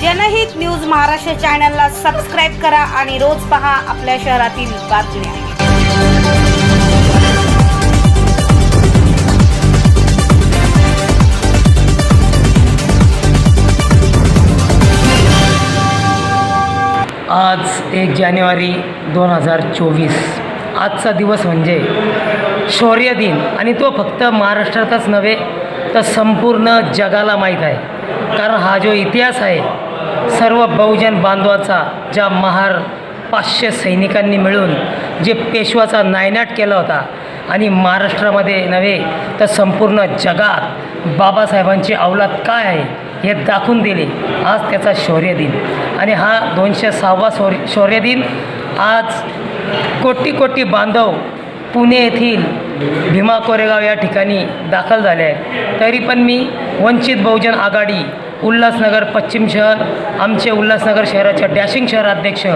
जनहित न्यूज महाराष्ट्र चॅनलला सबस्क्राईब करा आणि रोज पहा आपल्या शहरातील बातम्या. आज एक जानेवारी दोन हजार चोवीस. आजचा दिवस म्हणजे शौर्य दिन. आणि तो फक्त महाराष्ट्रातच नव्हे तर संपूर्ण जगाला माहीत आहे. कारण हा जो इतिहास आहे सर्व बहुजन बांधवाचा ज्या महार पाचशे सैनिकांनी मिळून जे पेशवाचा नायनाट केला होता आणि महाराष्ट्रामध्ये नव्हे तर संपूर्ण जगात बाबासाहेबांची अवलाद काय आहे हे दाखवून दिले. आज त्याचा शौर्य दिन आणि हा दोनशे सहावा शौर्य शौर्य दिन आज कोटी कोटी बांधव पुणे येथील भीमा कोरेगाव या ठिकाणी दाखल झाले आहेत. तरी पण मी वंचित बहुजन आघाडी उल्हासनगर पश्चिम शहर आमचे उल्हासनगर शहराच्या डॅशिंग शहराध्यक्ष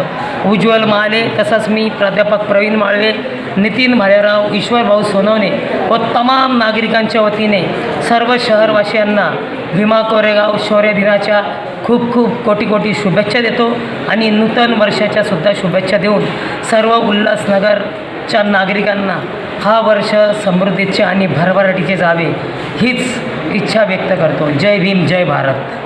उज्ज्वल महाले तसंच मी प्राध्यापक प्रवीण माळवे नितीन भालेराव ईश्वरभाऊ सोनवणे व तमाम नागरिकांच्या वतीने सर्व शहरवासियांना भीमा कोरेगाव शौर्य दिनाच्या खूप खूप कोटी कोटी शुभेच्छा देतो आणि नूतन वर्षाच्या सुद्धा शुभेच्छा देऊन सर्व उल्हासनगरच्या नागरिकांना हा वर्ष समृद्धीचे आणि भरभराटीचे जावे हीच इच्छा व्यक्त करतो. जय भीम जय भारत.